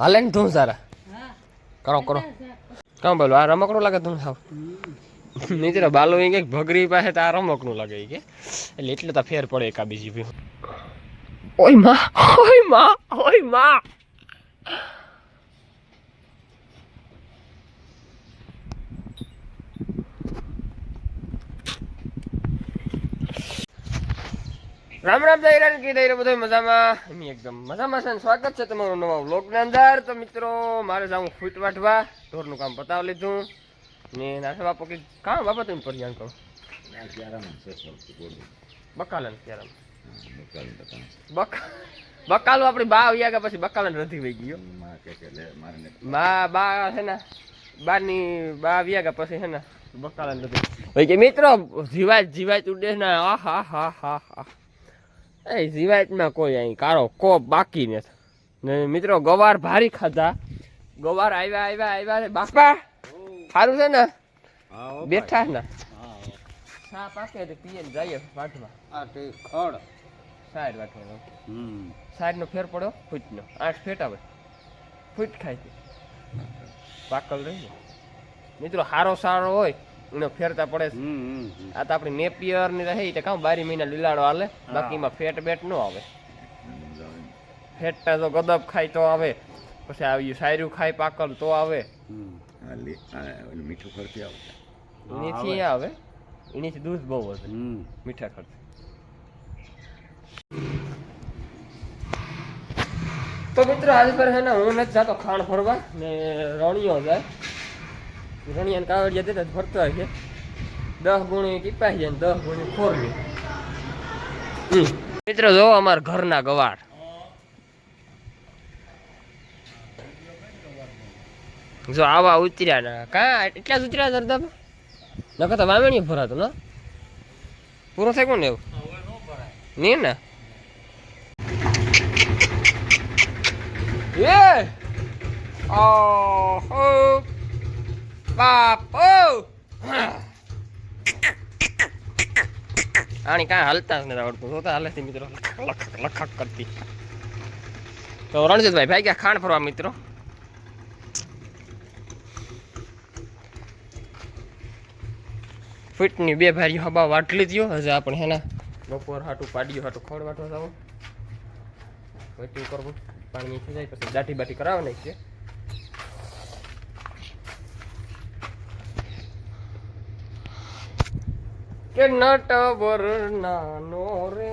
હાલે ને તું સારા. કરો કરો. કામ બોલો, આ રમકડું લાગે તું સાવ મિત્ર બાલુ એ કે ભગરી પાસે તો આ રમકડું લાગે કે. એટલે એટલે તો ફેર પડે એકા બીજી ઓયમાં ઓયમાં ઓયમાં. રામ રામ દૈરાન કી દૈરા બધો મજામાં? એમની એકદમ મજામાં છે સ્વાગત છે તમારું નવા વ્લોગની અંદર. તો મિત્રો મારે જાઉં ફૂટ વાટવા ઢોરનું કામ પતાવી લીધું. ને નાથા બાપો કે કામ બાપા તમે પરિયાણ કરો બકાલન બક બકાલો આપણી બા આવી ગયા પછી બકાલન રધી વહી ગયો બા બા છે ને બારની બા આવ્યા ગયા પછી છે ને બકાલન રધી ભાઈ કે મિત્રો જીવાત જીવાત ઉડે ને આ હા હા હા હા. એ જીવાતમાં કોઈ અહીં કારો કોપ બાકી નથી. ને મિત્રો ગવાર ભારી ખાધા. ગવાર આવ્યા આવ્યા આવ્યા બાપા સારું છે ને? બેઠા ને? સા પાકે તો પીએ જઈએ ખડ. સાઈડ વાટવાનો સાઈડ નો ફેર પડ્યો ફૂટ નો આઠ ફેટ આવે ફૂટ ખાય પાકલ રહી મિત્રો હારો સારો હોય. ફેરતા પડે છે. આ તો આપણી નેપિયરની રહે તો કામ બારી મહિના લીલાડો હાલે. બાકીમાં ફેટ બેટ નો આવે. ફેટતા જો ગદબ ખાય તો આવે. પછી આવી સાયરું ખાય પાકલ તો આવે. મીઠું ખર્ચી આવે. નીચે આવે. એનીથી દૂધ બહુ વધે મીઠા ખર્ચે. તો મિત્રો આજે પર હે ને હું નથી જતો ખાણ ફરવા ને રણિયો જાય. રણિયાને કાવડિયા દેતા ફરતો હોય છે. દસ ગુણી ટીપાઈ જાય ને દસ ગુણી ખોરવી. મિત્રો, જો અમારા ઘરના ગવાડ જો આવા ઉતર્યા ને. કા એટલા જ ઉતર્યા જરદા નકર તો વાવણી ભરાતું, ને? પૂરો થાય કોને એવું? નહીં ને? એ! ઓહો! બાપો! આની કાંઈ હાલતા જ નથી આવડતું. જોતા હાલે છે મિત્રો લખક લખક કરતી. તો રણજીતભાઈ, ભાઈ ગયા ખાણ ફરવા મિત્રો? ફીટની બે ભારીઓ હબા વાટલી દયો. હજે આપણે હેના બપોર હાટું પાડ્યું હાટું ખોડ વાટવા જાવ વેટિંગ કરવું, પાણી થઈ જાય પછી દાટી બાટી કરાવે નહીં છે. કે નટ વર નાનો રે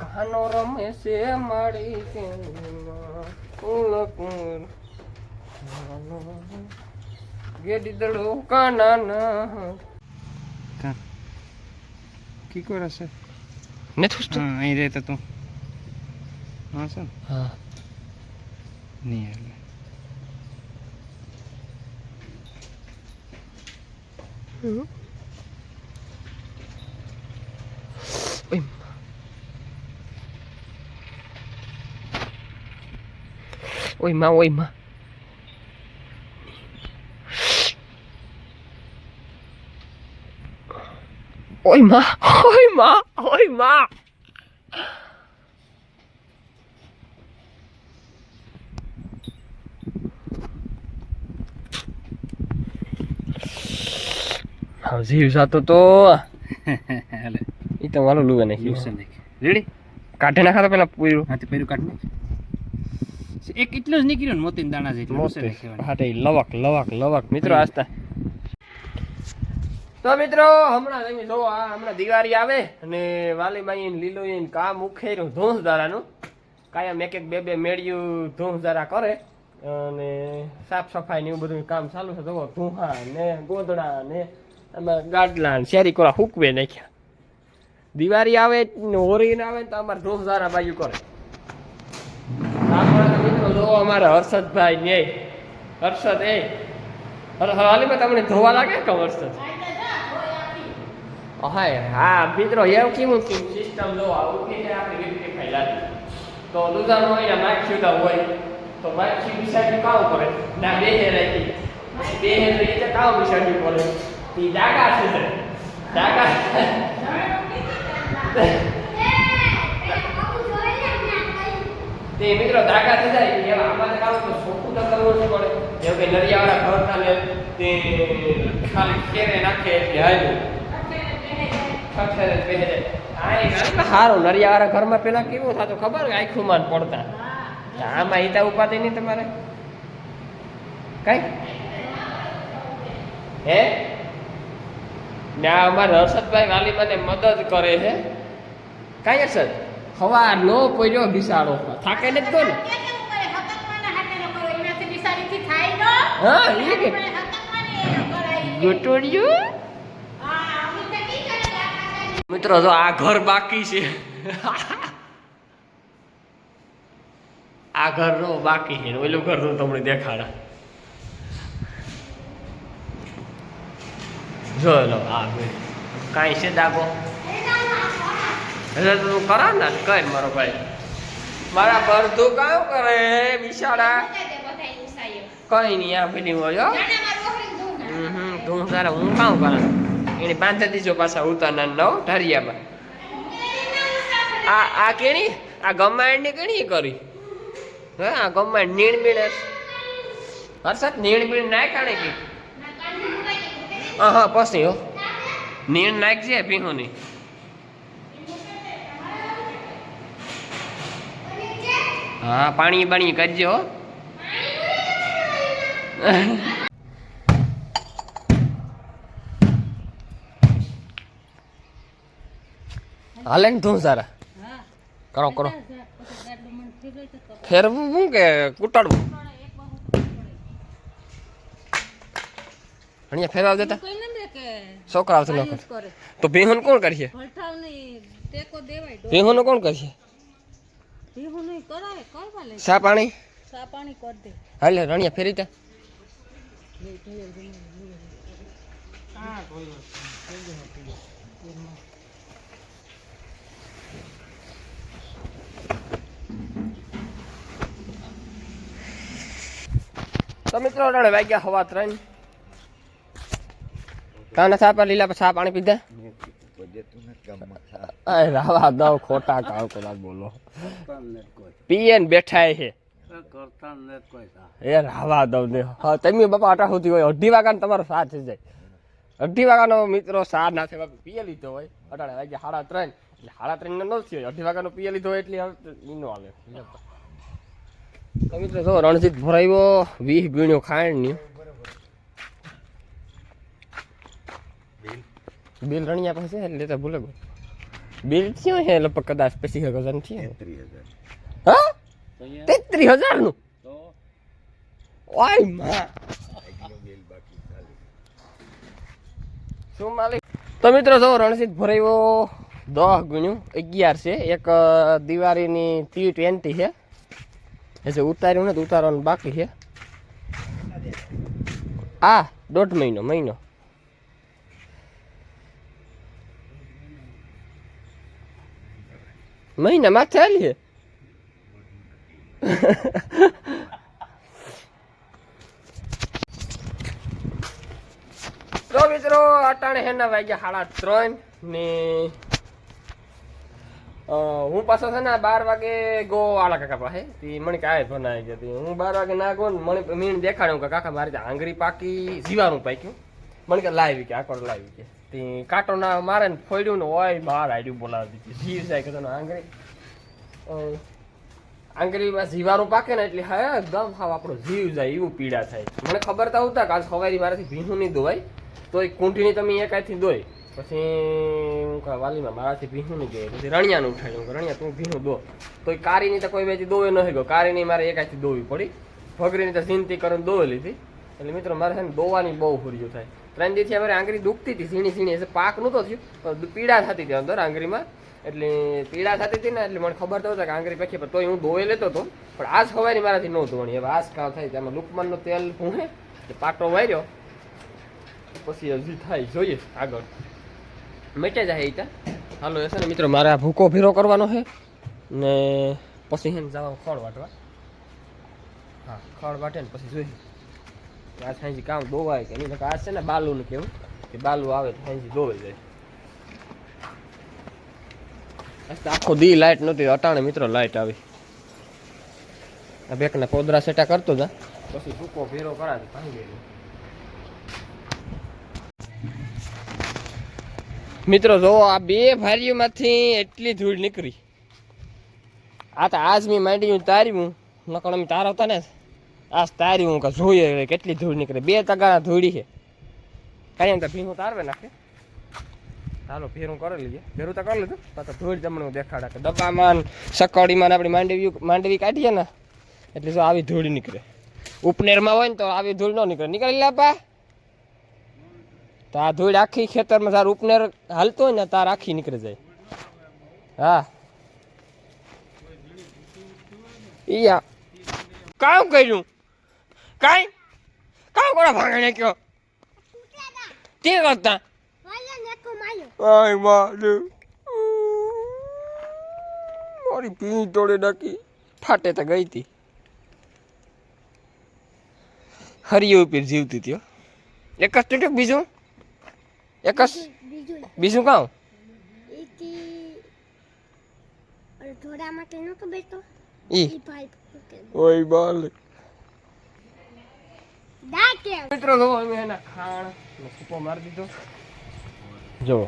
કાનો રમે છે મારી કુલકુર ગેડી દડો કાના ના. કી? કોર છે? ને તું. હા અહીં રહેતો તું. હા સર હા. નહીં એટલે. હમ. Oi. Oi, ma, oi, ma. Oi, ma, oi, ma, oi, ma. હા જીવ સાતો તો એલે એ તો મારું લુવે નાખ્યું લુસે દેખ રેડી? કાઢે નાખા તો પેલા પૂરું હા તે પેરું કાઢ નાખ. એક એટલો જ નીકળ્યો ને મોતીન દાણા જેટલો મોતે. મોતે હા તે લવક લવક લવક. મિત્રો આસ્તા તો. મિત્રો હમણાં તમે જો આ હમણાં દિવાળી આવે અને વાલીબાઈ લીલો ઈન કામ ઉખેર્યું ધોંસધારાનું કાયમ એક એક બે બે મેળ્યું ધોંસધારા કરે અને સાફ સફાઈ ને એવું બધું કામ ચાલુ છે. તો ધુહા ને ગોદડા ને એમાં ગાડલા ને શેરી કોરા હુકવે નાખ્યા. દિવાળી આવે ને હોળી ને આવે તો અમારે ધોંસદારા બાજુ કરે. અમારા હર્ષદભાઈ ને. હર્ષદ, એ. હર- હાલીમાં તમને ધોવા લાગે કે હર્ષદ? હા હા, મિત્રો, એવું કેવું કે સિસ્ટમ જો આવું કે આપણે આપણે રેક્ટિફાઈ લાગે તો દુધાનો હોય ને માઇક સીધા હોય. તો માઇક સીધી સાઈડ કામ કરે? ના, બે હે રાખી. બે હે તો એ વિચારવી પડે એ ડાકા છે સર ડાકા તે મિત્રો ધાગા થઈ જાય એવા આમાં કામ તો ચોખ્ખું તો કરવું જ પડે જેમ કે નરિયાવાળા ઘર ચાલે તે ખાલી ખેરે નાખે એટલે હાલ્યું સારું નરિયાવાળા ઘરમાં પેલા કેવું થતું ખબર આખું માન પડતા. આમાં હિતા ઉપાધિ નહીં તમારે? કઈ? હે? ને, અમારા હર્ષદભાઈ વાલી મને મદદ કરે છે. કઈ હર્ષદ હવા નો પડ્યો બિસાડો થાકે ને તો ને. હા એ કે. ગોટોડિયું? મિત્રો જો આ ઘર બાકી છે. આ ઘર નો બાકી છે. ઓલું ઘરનું તમને દેખાડા. જો લો આ કાંઈ છે દાગો? એટલે તું કરા ને કઈ મારો ભાઈ? મારા બધું કયું કરે બિચારા. કઈ નહીં આ પેલી હોય હમ તું તારા હું કાઉ કરે? એને પાંચ દીજો પાછા ઉતારના નવ ઢારિયામાં. આ આ કેણી? આ ગમાણની કેણી કરી? હે આ ગમાણ નીણ બીણ હર્ષદ નીણ બીણ નાખાણે કે? હા હા પછી હો. નીણ નાખજે પીહુની હા પાણી બાણી કરજો. હાલે ને તું સારા? કરો કરો. ફેરવું શું કે કુટાડવું? અહીંયા ફેરવા દેતા? છોકરા આવશે નોકર તો ભીહુન કોણ કરશે? ભીહુન કોણ કરશે? સા પાણી? હાલે રણિયા ફેરી તા. તો મિત્રો અટાણે વાગ્યા હવા ત્રણ. કાના સાપા લીલા પર સા પાણી પીધા? અરે રાવા દવ ખોટા કામ કરા બોલો. પીએ બેઠા છે. એ રાવા દવ ને હા તમે બાપા આટા સુધી હોય અઢી વાગ્યા તમારો સાથ થઈ જાય. અઢી વાગ્યાનો મિત્રો સા ના થાય પીએ લીધો હોય. અઢાર વાગ્યા સાડા ત્રણ એટલે સાડા ત્રણ ને નથી હોય અઢી વાગ્યાનો પીએ લીધો હોય એટલે હવે આવે. હાલે મિત્રો જો રણજીત ભરાયો વીસ ગીણ્યો ખાણની બિલ રણિયા પાસે લેતા એટલે તો ભૂલે ગયો. બિલ થયો છે લગભગ કદાચ પચીસ હજાર થયો. હા? તેત્રીસ હજારનું ઓયમાં. શું માલિક? તો મિત્રો જો રણજીત ભરાયો દસ ગુણ્યું અગિયાર છે. એક દિવાળીની ટી ટ્વેન્ટી છે. એ જે ઉતાર્યું ને ઉતારવાનું બાકી છે. આ દોઢ મહિનો મહિનો. મહિના માં ચાલીએ તો મિત્રો, અટાણે હેના વાગ્યા સાડા ત્રણ ને હું પાછો છે ને બાર વાગે ગો આલા કાકા પાસે. તી મને કાંઈ ભણાઈ ગઈ હતી હું બાર વાગે ના ગો મને મીણ દેખાડ્યું કે કાકા મારી આંગળી પાકી જીવાનું પાક્યું. મને કે લાવી કે આકડ લાવી કે. ત્યાં કાંટો ના મારે ને ફોડ્યું ને ઓય બહાર આડ્યું બોલાવી દીધી જીવ જાય કે તને આંગળી. આંગળીમાં જીવારો પાકે ને એટલે, હા એકદમ હાવ આપણો જીવ જાય, એવું પીડા થાય. મને ખબર તો આવતા કે આજ સવારી મારાથી ભીનું નહીં ધોવાય તો એ કુંઠીની તમે એકાથી ધોઈ, પછી હું કહું, વાલીમાં મારાથી ભીનું નહીં ધોય પછી રણિયાનું ઉઠાડ્યું હું રણિયા, તું ભીનું દો તો એ કારીની તો કોઈ બેથી દોવે નહીં ગયો કારીની મારે એકાથી દોવી પડી. ભગરીની તો ચિંતી કરીને દોવી લીધી એટલે મિત્રો, મારે છે ને દોવાની બહુ ફૂર્યું થાય. ત્રણ દિવસથી અમારે આંગળી દુખતી હતી, ઝીણી ઝીણી, એટલે પાક નહોતો થયું પીડા થતી હતી અંદર આંગળીમાં. એટલે પીડા થતી હતી ને, એટલે મને ખબર તો કે આંગળી પેખી પણ તોય હું ધોઈ લેતો હતો. પણ આ સવારી મારાથી ન ધોવાની હવે આજ કામ થાય તેમાં લુકમાનનું તેલ ભૂહે, એટલે પાટો વાર્યો પછી હજી થાય, જોઈએ આગળ. મેટે જાય એ હાલો, એ ને મિત્રો, મારે આ ભૂકો ભીરો કરવાનો છે. ને પછી હે જવાનું ખડ વાટવા. હા ખળ વાટે ને પછી જોઈએ. આ સાંજે કામ દોવાય કે નહીં? આ છે ને બાલુનું કેવું કે બાલુ આવે તો સાંજે દોવાઈ જાય. આખો દી લાઈટ નહોતી, અટાણે મિત્રો લાઈટ આવી. આ બેકના પોદરા સેટા કરતો હતા પછી સૂકો ભેરો કરાવે ભાંગી મિત્રો જો, આ બે ભારીઓમાંથી એટલી ધૂળ નીકળી. આ તો આજ મેં માંડી હું નકળ અમે તારા હતા ને. આજ તારી હું કે જોઈએ કેટલી ધૂળ નીકળે. બે તગાના ધૂળી છે. કાંઈ અંદર ભીનું તારવે નાખે. ચાલો ફેરું કરી લઈએ. ફેરું તો કરી લીધું. પાછા ધૂળ તમને હું દેખાડા કે દબામાં સકડીમાં આપણી માંડવી માંડવી કાઢીએ ને, એટલે જો આવી ધૂળ નીકળે. ઉપનેરમાં હોય ને તો આવી ધૂળ ન નીકળે. નીકળી લાપા તો આ ધૂળ આખી ખેતરમાં તાર ઉપનેર હાલતો હોય ને, તાર આખી નીકળી જાય. હા. ઈયા કામ કર્યું? કાઈ? કામ કોણ ભાંગી કયો તે કરતા? આય મારે મારી પી તોડે નાખી. ફાટે તો ગઈ હતી. હરિયો પીર જીવતી હતી એક જ તૂટ્યું બીજું? એક જ? બીજું કાં થોડા માટે નતો બેઠો. ઈ. ઓય બાલ. મિત્રો જો અમે એના ખાણ સૂપો મારી દીધો. જો,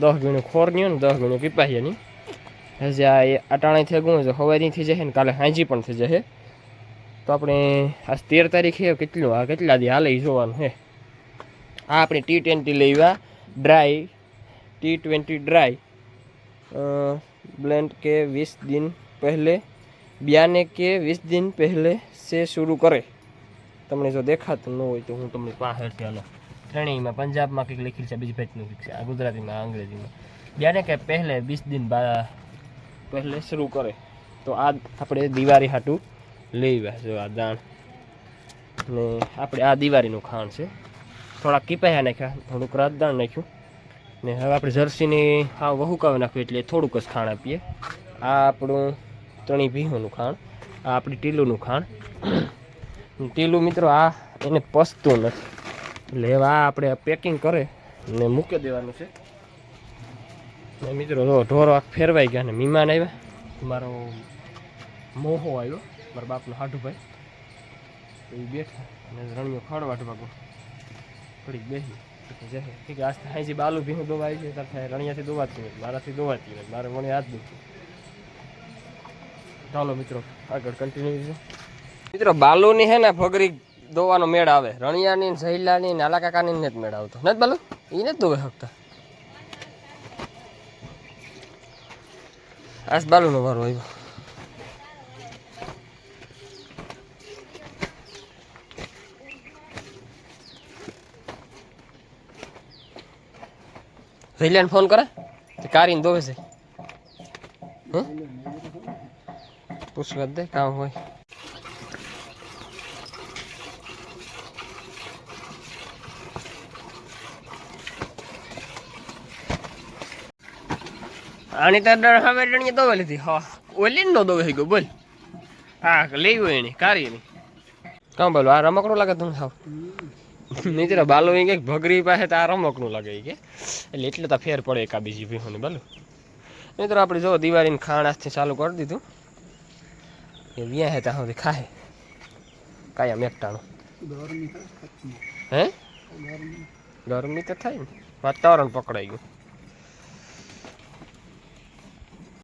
દસ ગણું ખોર નહીં ને દસ ગણું પીપાહીએ નહીં હજી આ અટાણે થઈ ગયું છે હવારી થઈ જશે ને કાલે હાંજી પણ થઈ જશે. તો આપણે આ તેર તારીખે કેટલું, આ કેટલા દી હાલે જોવાનું હે. આ આપણે ટી ટ્વેન્ટી લેવા dry, T twenty dry. Blend કે વીસ દિન પહેલે, બ્યાને કે વીસ દિન પહેલે સે શરૂ કરે. તમને જો દેખાતું ન હોય તો હું તમને પાછળથી હાલો ત્રણેયમાં પંજાબમાં કંઈક લખી છે, બીજી ભાઈનું કંઈક છે, આ ગુજરાતીમાં અંગ્રેજીમાં. બયાને કે પહેલે વીસ દિન બા, પહેલે શરૂ કરે. તો આ આપણે દિવાળી હાટું લેવા જો આ દાણ. ને આપણે આ દિવાળીનું ખાણ છે. થોડાક કીપાયા નાખ્યા, થોડુંક રાજદાણ નાખ્યું. ને હવે આપણે જર્સીની હા વહુકાવી નાખ્યું એટલે થોડુંક જ ખાણ આપીએ. આ આપણું ત્રણેય ભીહોનું ખાણ, આ આપણી ટીલુનું ખાણ. ટીલું મિત્રો, આ એને પસતું નથી. એટલે હવે આ આપણે પેકિંગ કરે ને મૂકી દેવાનું છે. ને મિત્રો, જો ઢોરો આખ ફેરવાઈ ગયા ને મહેમાન આવ્યા. મારો મોહો આવ્યો, મારા બાપનો હાડુભાઈ તો એ બેઠા અને રણિયો ખડવા ભાગો થોડીક બેસી ઠીક આજ હાજી બાલુ ભીનું દોવાય છે. તાર થાય રણિયાથી દોવાતી નથી મારાથી દોવાતી નથી મારે મને હાથ દુખી ચાલો મિત્રો, આગળ કન્ટિન્યુ છે મિત્રો, બાલુની હે ને ફગરી દોવાનો મેળ આવે. રણિયાની ને સહેલાની ને આલા કાકાની ને જ મેળ આવતો. નથી બાલુ? એ નથી દોવે શકતા આજ બાલુનો વારો આવ્યો. સહેલાને ફોન કરે? કારીને દોવે છે. પૂછવા દે, કામ હોય. આની તો ડર હવે રણીએ દોવે લીધી હા. ઓલી નો દોવે ગયો બોલ. હા લઈ ગયો એની કારી એની. કામ બોલો આ રમકડું લાગે તમને સાવ નહીં બાલો એ કે ભગરી પાસે તો આ રમકડું લાગે કે. એટલે એટલે તો ફેર પડે એકા બીજી ભીહોની બાલો. મિત્રો આપણે જો દિવાળીને ખાણ આજથી ચાલુ કરી દીધું. એ વ્યા હે ત્યાં સુધી ખાય કાયમ એકટાણું હે? ગરમી તો થાય ને. વાતાવરણ પકડાઈ ગયું.